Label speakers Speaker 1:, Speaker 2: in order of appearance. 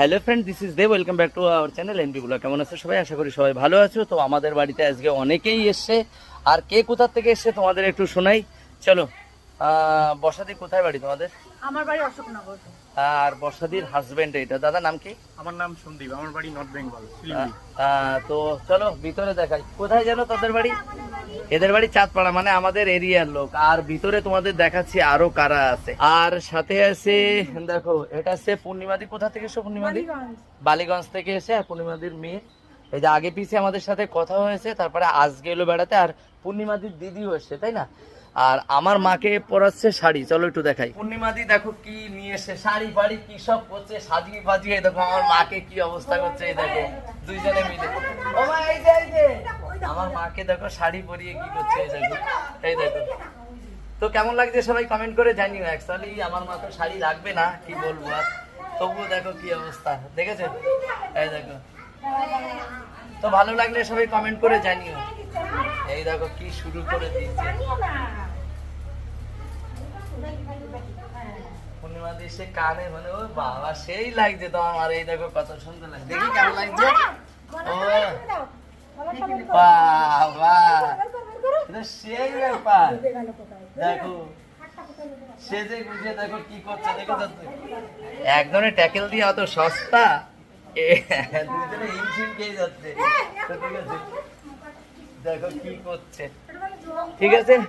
Speaker 1: Hello friend this is the welcome back to our channel NB blog কেমন আছো সবাই? আশা করি সবাই ভালো আছো। তো আমাদের বাড়িতে আজকে অনেকেই এসছে। আর কে কোথার থেকে এসছে তোমাদের একটু শোনাই। চলো বর্ষাদি কোথায় বাড়ি তোমাদের?
Speaker 2: আমার বাড়ি অশোকনগর।
Speaker 1: আর বর্ষাদির হাজবেন্ড এটা। দাদা নাম কি?
Speaker 3: আমার নাম সন্দীপ। আমার বাড়ি নর্থ বেঙ্গল
Speaker 1: তো চলো ভিতরে দেখাই। কোথায় যেন তোদের বাড়ি? এদের বাড়ি চাঁদপাড়া মানে আমাদের এরিয়ার লোক। আর ভিতরে তোমাদের দেখাচ্ছি আরও কারা আছে। আর সাথে আছে দেখো এটা আছে পূর্ণিমাদি। কোথা থেকে এসো পূর্ণিমাদি? বালিগঞ্জ। থেকে এসে আর পূর্ণিমাদির মেয়ে। এই যে আগে পিছিয়ে আমাদের সাথে কথা হয়েছে তারপরে আজ গেলো বেড়াতে আর পূর্ণিমাদির দিদিও এসছে তাই না? আর আমার মাকে পরাচ্ছে শাড়ি চলো একটু দেখাই। পূর্ণিমাদি দেখো কি নিয়ে এসে শাড়ি ফাড়ি কি সব করছে সাজিয়ে ফাজিয়ে দেখো আমার মাকে কি অবস্থা করছে এই দেখো দুইজনে মিলে। ও যে আমার মাকে দেখো, শাড়ি পরিয়ে কি করছে এই দেখো। এই দেখো। তো কেমন লাগছে সবাই কমেন্ট করে জানিও। অ্যাকচুয়ালি আমার মা তো শাড়ি লাগবে না, কি বলব আর। তবুও দেখো কি অবস্থা। দেখেছ? এই দেখো। তো ভালো লাগলে সবাই কমেন্ট করে জানিও। এই দেখো কি শুরু করে দিয়েছে। পূর্ণিমা দিয়ে কানে মানে ও বাবা, সেই লাগছে তো আমার। এই দেখো কত সুন্দর লাগছে। দেখি কেমন লাগছে। ও বাবা। এটা সেই ব্যাপার। দেখো সেজে গুজে দেখো কি করছে দেখো ট্যাকেল দিয়ে অত সস্তা দুজনে হিমশিম খেয়ে যাচ্ছে। ঠিক আছে দেখো কি করছে। ঠিক আছে?